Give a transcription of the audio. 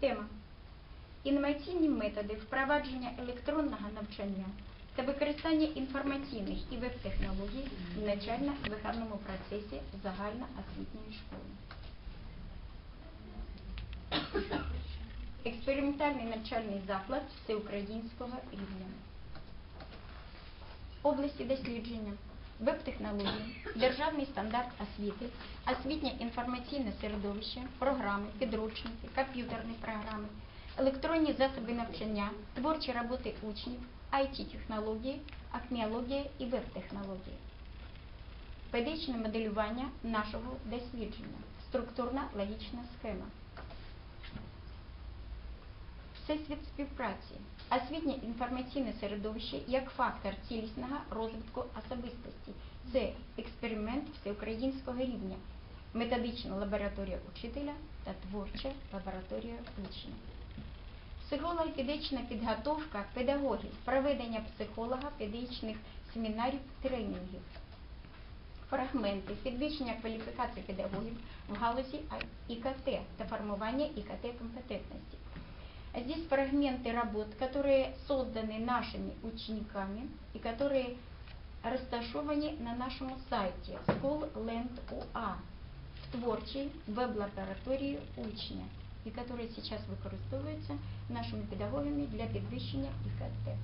Тема. Інноваційні методи впровадження електронного навчання та використання інформаційних і веб-технологій в навчально-виховному процесі загальноосвітньої школи. Експериментальний навчальний заклад всеукраїнського рівня. Області дослідження, веб-технології, державний стандарт освіти, освітнє інформаційне середовище, програми, підручники, комп'ютерні програми, електронні засоби навчання, творчі роботи учнів, IT-технології, акміологія і веб-технології. Педагогічне моделювання нашого дослідження, структурна логічна схема. Всесвіт співпраці, освітнє інформаційне середовище як фактор цілісного розвитку особистості. Це експеримент всеукраїнського рівня, методична лабораторія учителя та творча лабораторія учня. Психолого-педагогічна підготовка педагогів, проведення психолога педагогічних семінарів, тренінгів. Фрагменти підвищення кваліфікації педагогів в галузі ИКТ та формування ИКТ-компетентности. Здесь фрагменты работ, которые созданы нашими учениками и которые розташовані на нашому сайті School Land UA в творчій веб-лабораторії учня, і которые сейчас використовуються нашими педагогами для підвищення ИКТ.